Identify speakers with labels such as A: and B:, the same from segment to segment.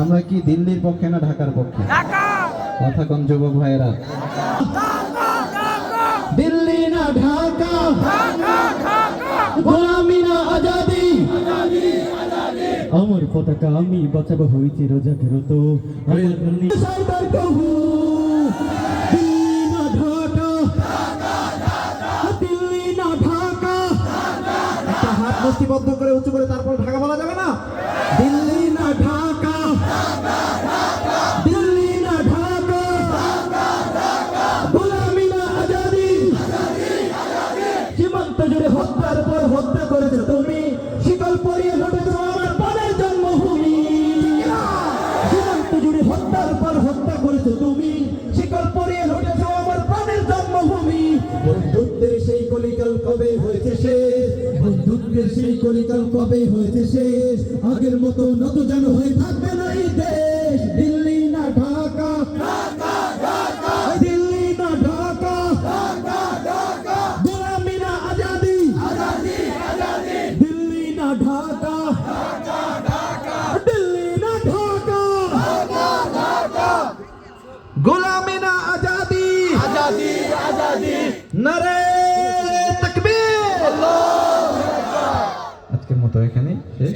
A: আমরা কি দিল্লির পক্ষে না ঢাকার পক্ষে? কথা কোন যুবক ভাইয়েরা? দিল্লি না ঢাকা? গোলামি না আজাদি?
B: আমার পতাকা আমি বাঁচাবো হইছে রোজা ফেরত।
A: মুষ্টিবদ্ধ করে উঁচু করে তারপর ঢাকা বলা যাবে না? দিল্লি না ঢাকা? জুড়ে হত্যার পর হত্যা করেছ তুমি। শিকল পরিয়ে লুটেছো আমার পরের জন্মভূমি। সীমান্ত জুড়ে হত্যার পর হত্যা করেছ তুমি। শিকল পরিয়ে লুটেছো আমার প্রাণের জন্মভূমি। বন্ধুত্বের সেই কলিকাল কবে হয়েছে শেষ? বন্ধুত্বের সেই কলিকাল কবে হয়েছে শেষ? আগের মতো নত যেন হয়ে থাকবে না ঢাকা। দিল্লি না ঢাকা। গোলামি না আজাদি। আজাদি আজাদি নারে আজকের মতো এখানে শেষ।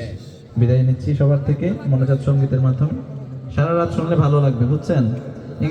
A: বিদায় নিচ্ছি সবার থেকে মনোজাত সঙ্গীতের মাধ্যমে। সারা রাত শুনলে ভালো লাগবে, বুঝছেন?